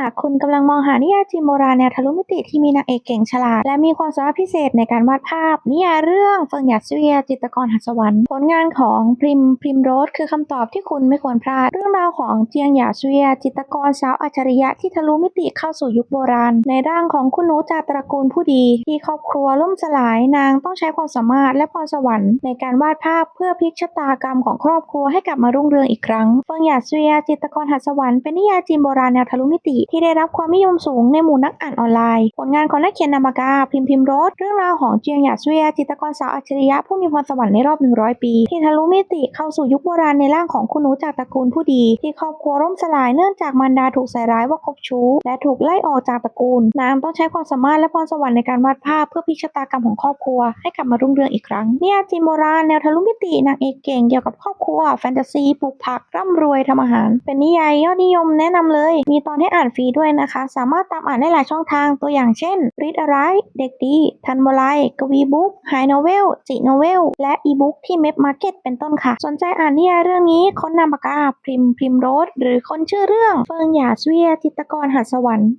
หากคุณกำลังมองหานิยายจีนโบราณแนวทะลุมิติที่มีนางเอกเก่งฉลาด และมีความสามารถพิเศษในการวาดภาพ นิยายเรื่องเฟิงหยาเวียจิตกรหัสวรรค์ผลงานของพริมพริมโรสคือคำตอบที่คุณไม่ควรพลาด เรื่องราวของเจียงหยาเวียจิตกรสาวอัจฉริยะที่ทะลุมิติเข้าสู่ยุคโบราณ ในร่างของคุณหนูจากตระกูลผู้ดี ที่ครอบครัวล่มสลายนางต้องใช้ความสามารถและพรสวรรค์ในการวาดภาพเพื่อพลิกชะตากรรมของครอบครัวให้กลับมารุ่งเรืองอีกครั้งเฟิงหยาเวียจิตกรหัสวรรค์เป็นนิยายจีนโบราณแนวทะลุมิติที่ได้รับความนิยมสูงในหมู่นักอ่านออนไลน์ ผลงานของนักเขียนนามากา พิมพ์พิมพ์รสเรื่องราวของเจียงหยาเวียจิตรกรสาวอัจฉริยะผู้มีพรสวรรค์ในรอบ 100 ปี ที่ทะลุมิติเข้าสู่ยุคโบราณในร่างของคุณหนูจากตระกูลผู้ดี ที่ครอบครัวร่มสลายเนื่องจากมารดาถูกใส่ร้ายว่าคบชู้ และถูกไล่ออกจากตระกูล นางต้องใช้ความสามารถและพรสวรรค์ในการวาดภาพเพื่อพิชตากรรมของครอบครัวให้กลับมารุ่งเรืองอีกครั้งเนิยายจีนโบราณแนวทะลุมิตินางเอกเก่งเกี่ยวกับครอบครัวแฟนตาซีปลูกผักร่ำรวยทำอาหาร เป็นนิยายยอดนิยมแนะนำเลย มีตอนให้อ่านฟรีด้วยนะคะ สามารถตามอ่านได้หลายช่องทางตัวอย่างเช่น Read a r i เด็กดี ทันบไลกวีบุ๊กไฮโนเวลจิโนเวลและอีบุ๊กที่เมปมาร์เก็ตเป็นต้นค่ะ สนใจอ่านนิยายเรื่องนี้ค้นนามปากกา พิมพ์พิมพ์โรสหรือค้นชื่อเรื่องเฟิงหยาเสวียจิตกรหัสวรรค์